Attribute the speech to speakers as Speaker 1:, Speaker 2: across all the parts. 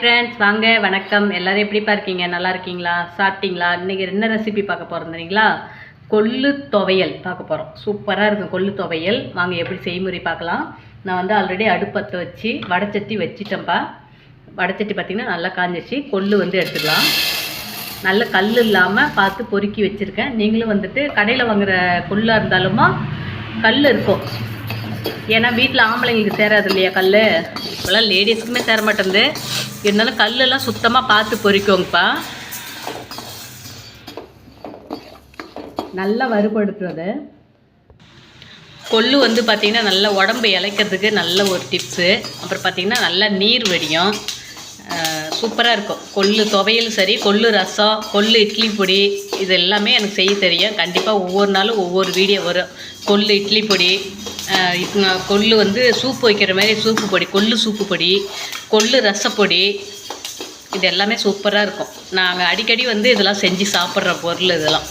Speaker 1: Friends வாங்க வணக்கம். எல்லாரும் எப்படிப்பா இருக்கீங்க? நல்லா இருக்கீங்களா? சாப்பிட்டீங்களா? இன்றைக்கி என்ன ரெசிபி பார்க்க போகிறோம் தெரியுங்களா? கொள்ளு துவையல் பார்க்க போகிறோம் சூப்பராக இருக்கும் கொள்ளு துவையல். வாங்க எப்படி செய்முறை பார்க்கலாம். நான் வந்து ஆல்ரெடி அடுப்பத்தை வச்சு வடைச்சட்டி வச்சிட்டேன்ப்பா வடச்சட்டி பார்த்திங்கன்னா நல்லா காஞ்சிச்சு கொள்ளு வந்து எடுத்துக்கலாம். நல்ல கல் இல்லாமல் பார்த்து பொறுக்கி வச்சுருக்கேன். நீங்களும் வந்துட்டு கடையில் வாங்குகிற கொள்ளாக இருந்தாலுமா கல் இருக்கும். ஏன்னா வீட்டில் ஆம்பளைங்களுக்கு சேராது இல்லையா கல் இப்போல்லாம் லேடிஸ்க்குமே சேர மாட்டேங்குது இருந்தாலும் கல்லெல்லாம் சுத்தமாக பார்த்து பொறிக்கோங்கப்பா. நல்லா வறுபடுத்துறது. கொள்ளு வந்து பார்த்திங்கன்னா நல்லா உடம்பு இளைக்கிறதுக்கு நல்ல ஒரு டிப்ஸு அப்புறம் பார்த்திங்கன்னா நல்லா நீர் வடியும். சூப்பராக இருக்கும். கொள்ளு துவையலும் சரி கொள்ளு ரசம் கொள்ளு இட்லி பொடி இது எல்லாமே எனக்கு செய்ய தெரியும். கண்டிப்பாக ஒவ்வொரு நாளும் ஒவ்வொரு வீடியோ வரும். கொள்ளு இட்லி பொடி நான் கொள்ளு வந்து சூப்பு வைக்கிற மாதிரி சூப்பு பொடி கொள்ளு சூப்பு பொடி கொள்ளு ரசப்பொடி இது எல்லாமே சூப்பராக இருக்கும். நாங்கள் அடிக்கடி வந்து இதெல்லாம் செஞ்சு சாப்பிட்ற பொருள் இதெல்லாம்.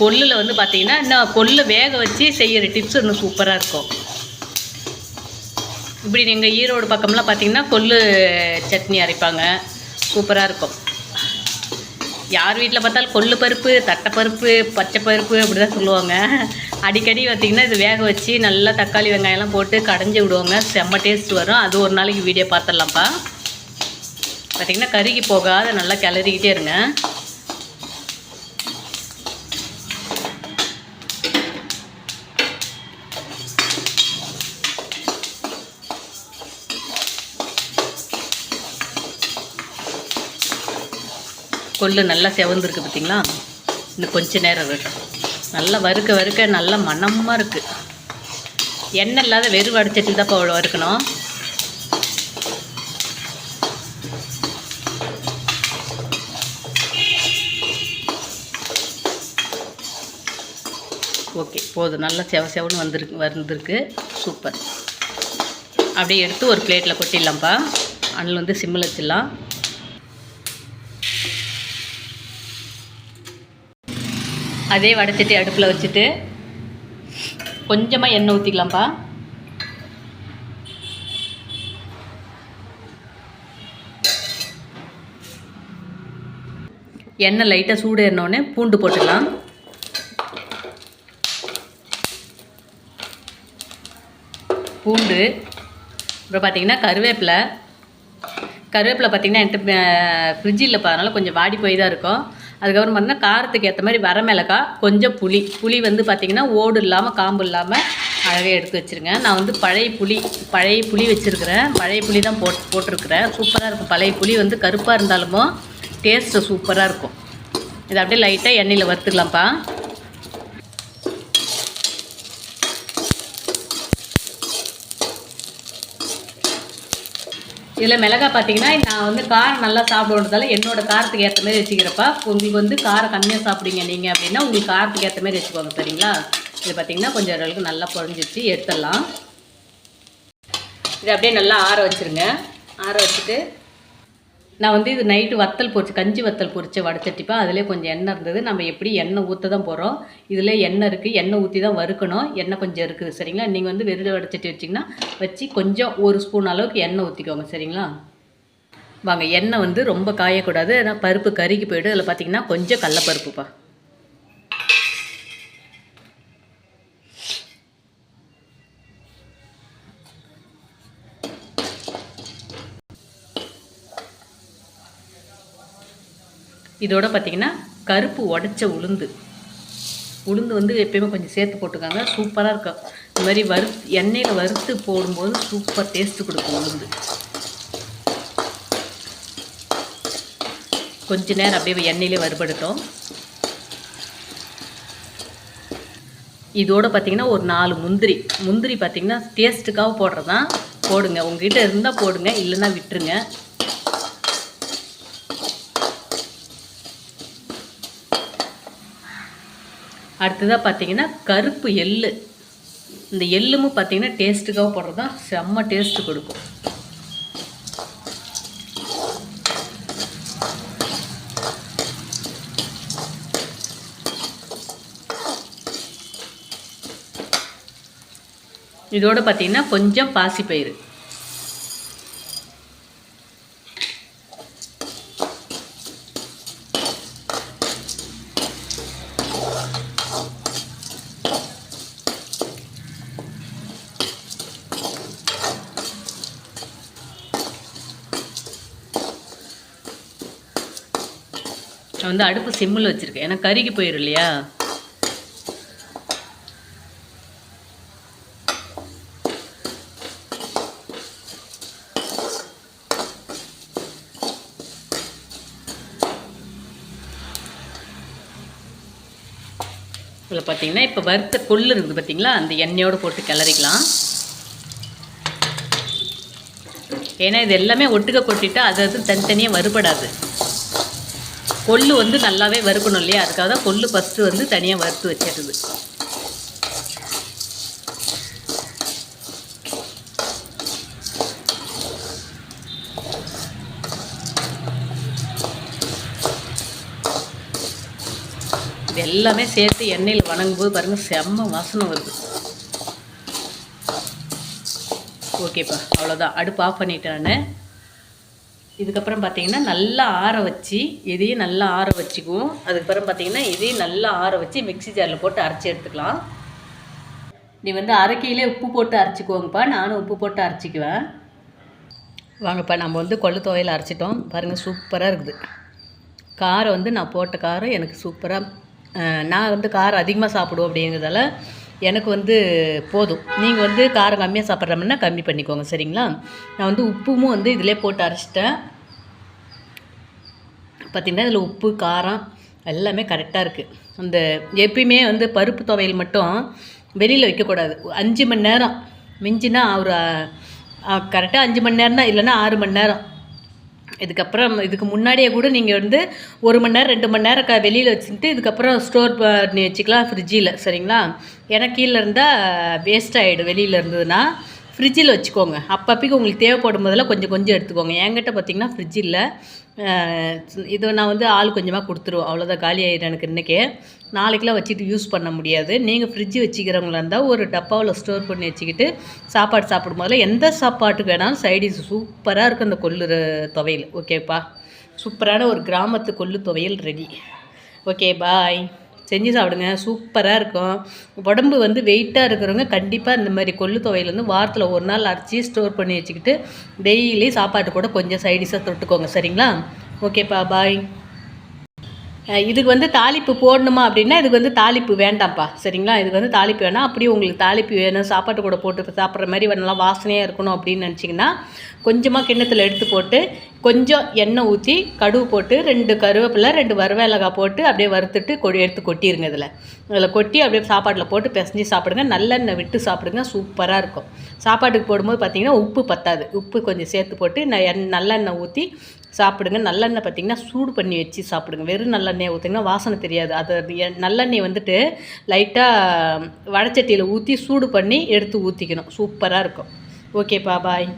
Speaker 1: கொள்ளில் வந்து பார்த்திங்கன்னா இன்னும் கொள்ளு வேக வச்சு செய்கிற டிப்ஸ் இன்னும் சூப்பராக இருக்கும். இப்படி எங்கள் ஈரோடு பக்கம்லாம் பார்த்திங்கன்னா கொள்ளு சட்னி அரைப்பாங்க. சூப்பராக இருக்கும். யார் வீட்டில் பார்த்தாலும் கொள்ளு பருப்பு தட்டைப்பருப்பு பச்சை பருப்பு அப்படி தான் சொல்லுவாங்க. அடிக்கடி பார்த்திங்கன்னா இது வேக வச்சு நல்லா தக்காளி வெங்காயம்லாம் போட்டு கடைஞ்சி விடுவாங்க. செம்ம டேஸ்ட் வரும். அது ஒரு நாளைக்கு வீடியோ பார்த்துடலாம்ப்பா. பார்த்திங்கன்னா கருகி போகாத நல்லா கிளறிக்கிட்டே இருங்க. கொள்ளு நல்லா செவந்துருக்கு பார்த்தீங்களா இன்னும் கொஞ்ச நேரம் இருக்கட்டும் நல்லா வறுக்க வறுக்க நல்லா மணமாக இருக்குது எண்ணெய் இல்லாத வெறும் வடிச்சட்டி தான் இப்போ வறுக்கணும் ஓகே போதும். நல்லா செவ செவன்னு வந்துருக்கு வந்திருக்கு சூப்பர். அப்படியே எடுத்து ஒரு பிளேட்டில் கொட்டிடலாம்ப்பா. அண்ணில் வந்து சிம்மில் வச்சிடலாம். அதே வடைச்சட்டி அடுப்பில் வச்சுட்டு கொஞ்சமாக எண்ணெய் ஊற்றிக்கலாம்ப்பா எண்ணெய் லைட்டாக சூடு ஏறினோடனே பூண்டு போட்டுக்கலாம். பூண்டு அப்புறம் பார்த்திங்கன்னா கருவேப்பிலை. கருவேப்பிலை பார்த்தீங்கன்னா என்கிட்ட ஃப்ரிட்ஜ் இல்லைப்பா அதனால் கொஞ்சம் வாடி போய் தான் இருக்கும். அதுக்கப்புறம் பார்த்தீங்கன்னா காரத்துக்கு ஏற்ற மாதிரி வரமிளகாய் கொஞ்சம் புளி. புளி வந்து பார்த்திங்கன்னா ஓடு இல்லாமல் காம்பு இல்லாமல் அழகாக எடுத்து வச்சுருங்க. நான் வந்து பழைய புளி பழைய புளி வச்சுருக்கிறேன். பழைய புளி தான் போட் போட்டிருக்கிறேன். சூப்பராக இருக்கும். பழைய புளி வந்து கருப்பாக இருந்தாலுமோ டேஸ்ட்டு சூப்பராக இருக்கும். இதை அப்படியே லைட்டாக எண்ணெயில் வறுத்துக்கலாம்ப்பா. இதில் மிளகா பார்த்தீங்கன்னா நான் வந்து காரம் நல்லா சாப்பிடுறதால என்னோட காரத்துக்கு ஏற்ற மாதிரி வச்சுக்கிறப்பா. உங்களுக்கு வந்து காரம் கம்மியாக சாப்பிடுங்க நீங்கள் அப்படின்னா உங்களுக்கு காரத்துக்கு ஏற்ற மாதிரி வச்சுக்கோங்க சரிங்களா? இது பார்த்தீங்கன்னா கொஞ்சம் அளவுக்கு நல்லா குழஞ்சிச்சு எடுத்துடலாம். இது அப்படியே நல்லா ஆற வச்சுருங்க. ஆற வச்சுட்டு நான் வந்து இது நைட்டு வத்தல் பொரிச்சு கஞ்சி வத்தல் பொரிச்ச வடைச்சட்டிப்பா அதிலே கொஞ்சம் எண்ணெய் இருந்தது. நம்ம எப்படி எண்ணெய் ஊற்ற தான் போகிறோம் இதில் எண்ணெய் இருக்குது எண்ணெய் ஊற்றி தான் வறுக்கணும். எண்ணெய் கொஞ்சம் இருக்குது. சரிங்களா? நீங்கள் வந்து வெறும் வடைச்சட்டி வச்சிங்கன்னா வச்சு கொஞ்சம் ஒரு ஸ்பூன் அளவுக்கு எண்ணெய் ஊற்றிக்கோங்க சரிங்களா? வாங்க எண்ணெய் வந்து ரொம்ப காயக்கூடாது. ஏன்னா பருப்பு கருகி போய்டும். அதில் பார்த்தீங்கன்னா கொஞ்சம் கடலப்பருப்புப்பா. இதோட பார்த்தீங்கன்னா கருப்பு உடச்ச உளுந்து. உளுந்து வந்து எப்பயுமே கொஞ்சம் சேர்த்து போட்டுக்காங்க. சூப்பராக இருக்கும் இந்த மாதிரி வறு எண்ணெயில் வறுத்து போடும்போது சூப்பர் டேஸ்ட்டு கொடுக்கும் உளுந்து. கொஞ்ச நேரம் அப்படியே எண்ணெயிலே வறுபடுத்தோம். இதோட பார்த்தீங்கன்னா ஒரு நாலு முந்திரி. முந்திரி பார்த்தீங்கன்னா டேஸ்ட்டுக்காக போடுறது தான் போடுங்க. உங்ககிட்ட இருந்தால் போடுங்க. இல்லைன்னா விட்டுருங்க. அடுத்ததாக பார்த்தீங்கன்னா கருப்பு எள்ளு. இந்த எள்ளுமும் பார்த்தீங்கன்னா டேஸ்ட்டுக்காக போடுறது தான் செம்ம டேஸ்ட்டு கொடுக்கும். இதோட பார்த்தீங்கன்னா கொஞ்சம் பாசிப்பயிறு. நான் வந்து அடுப்பு சிம்மில் வச்சுருக்கேன். ஏன்னா கருகி போயிடும் இல்லையா? இதில் பார்த்தீங்கன்னா இப்போ வறுத்த கொள்ளு இருக்குது பார்த்தீங்களா? அந்த எண்ணெயோடு போட்டு கிளறிக்கலாம். ஏன்னா இது எல்லாமே ஒட்டுக்க கொட்டிட்டால் அது அது தனித்தனியாக வறுபடாது. கொள்ளு வந்து நல்லாவே வறுக்கணும் இல்லையா? அதுக்காக தான் கொள்ளு ஃபஸ்ட்டு வந்து தனியாக வறுத்து வச்சிடுது இது எல்லாமே சேர்த்து எண்ணெயில் வணங்கும்போது பாருங்கள் செம்ம வாசனை வருது. ஓகேப்பா அவ்வளோதான் அடுப்பு ஆஃப் பண்ணிட்டேன் நான். இதுக்கப்புறம் பார்த்தீங்கன்னா நல்லா ஆற வச்சு இதையும் நல்லா ஆற வச்சுக்குவோம். அதுக்கப்புறம் பார்த்தீங்கன்னா இதையும் நல்லா ஆற வச்சு மிக்ஸி ஜாரில் போட்டு அரைச்சி எடுத்துக்கலாம். நீ வந்து அரைக்கையிலே உப்பு போட்டு அரைச்சிக்குவோங்கப்பா நானும் உப்பு போட்டு அரைச்சிக்குவேன். வாங்கப்பா நம்ம வந்து கொள்ளு துவையில் அரைச்சிட்டோம். பாருங்கள் சூப்பராக இருக்குது. காரம் வந்து நான் போட்ட காரம் எனக்கு சூப்பராக நான் வந்து காரம் அதிகமாக சாப்பிடுவோம் அப்படிங்கிறதால எனக்கு வந்து போதும். நீங்கள் வந்து காரம் கம்மியாக சாப்பிட்றோம்னா கம்மி பண்ணிக்கோங்க சரிங்களா? நான் வந்து உப்புமும் வந்து இதிலே போட்டு அரைச்சிட்டேன். பார்த்திங்கன்னா இதில் உப்பு காரம் எல்லாமே கரெக்டாக இருக்குது அந்த எப்பயுமே வந்து பருப்பு துவையல் மட்டும் வெளியில் வைக்கக்கூடாது. அஞ்சு மணி நேரம் மிஞ்சினா ஒரு கரெக்டாக அஞ்சு மணி நேரம் தான் இல்லைன்னா ஆறு மணி நேரம். இதுக்கப்புறம் இதுக்கு முன்னாடியே கூட நீங்கள் வந்து ஒரு மணி நேரம் ரெண்டு மணி நேரம் க வெளியில் வச்சுக்கிட்டு இதுக்கப்புறம் ஸ்டோர் பண்ணி வச்சுக்கலாம் ஃப்ரிட்ஜில் சரிங்களா? ஏன்னா கீழே இருந்தால் வேஸ்ட் ஆகிடும் வெளியில் இருந்ததுன்னா ஃப்ரிட்ஜில் வச்சுக்கோங்க. அப்பப்போக்கு உங்களுக்கு தேவைப்படும் போதெல்லாம் கொஞ்சம் கொஞ்சம் எடுத்துக்கோங்க. என்கிட்ட பார்த்தீங்கன்னா ஃப்ரிட்ஜ் இல்லை இது நான் வந்து ஆள் கொஞ்சமாக கொடுத்துருவோம் அவ்வளோதான் காலி ஆகிடும் எனக்கு இன்றைக்கே நாளைக்கெலாம் வச்சுட்டு யூஸ் பண்ண முடியாது. நீங்கள் ஃப்ரிட்ஜு வச்சுக்கிறவங்களா இருந்தால் ஒரு டப்பாவில் ஸ்டோர் பண்ணி வச்சுக்கிட்டு சாப்பாடு சாப்பிடும் போதில் எந்த சாப்பாட்டுக்கு வேணாலும் சைடிஷ் சூப்பராக இருக்கும் அந்த கொள்ளு துவையல். ஓகேப்பா சூப்பரான ஒரு கிராமத்து கொள்ளு துவையல் ரெடி ஓகே பாய் செஞ்சு சாப்பிடுங்க. சூப்பராக இருக்கும். உடம்பு வந்து வெயிட்டாக இருக்கிறவங்க கண்டிப்பாக இந்த மாதிரி கொள்ளு துவையல் வந்து வாரத்தில் ஒரு நாள் அரைச்சி ஸ்டோர் பண்ணி வச்சுக்கிட்டு டெய்லி சாப்பாட்டு கூட கொஞ்சம் சைடிஷாக தொட்டுக்கோங்க. சரிங்களா? ஓகேப்பா பாய் இதுக்கு வந்து தாளிப்பு போடணுமா அப்படின்னா இதுக்கு வந்து தாளிப்பு வேண்டாம்ப்பா. சரிங்களா? இதுக்கு வந்து தாளிப்பு வேணாம் அப்படியே உங்களுக்கு தாளிப்பு வேணும் சாப்பாட்டு கூட போட்டு சாப்பிட்ற மாதிரி நல்லா வாசனையாக இருக்கணும் அப்படின்னு நினச்சிங்கன்னா கொஞ்சமாக கிண்ணத்தில் எடுத்து போட்டு கொஞ்சம் எண்ணெய் ஊற்றி கடுகு போட்டு ரெண்டு கருவேப்பிலை ரெண்டு வரவேலக்காய் போட்டு அப்படியே வறுத்துட்டு கொடி எடுத்து கொட்டிடுங்க இதில். இதில் கொட்டி அப்படியே சாப்பாட்டில் போட்டு பிசைஞ்சு சாப்பிடுங்க. நல்லெண்ணெய் விட்டு சாப்பிடுங்க. சூப்பராக இருக்கும். சாப்பாட்டுக்கு போடும்போது பார்த்தீங்கன்னா உப்பு பத்தாது. உப்பு கொஞ்சம் சேர்த்து போட்டு எண் நல்லெண்ணெய் ஊற்றி சாப்பிடுங்க. நல்லெண்ணெய் பார்த்தீங்கன்னா சூடு பண்ணி வச்சு சாப்பிடுங்க. வெறும் நல்லெண்ணெய் ஊற்றிங்கன்னா வாசனை தெரியாது. அது எ- நல்லெண்ணெய் வந்துட்டு லைட்டாக வடச்சட்டியில் ஊற்றி சூடு பண்ணி எடுத்து ஊற்றிக்கணும் சூப்பராக இருக்கும். ஓகேப்பா பாய்.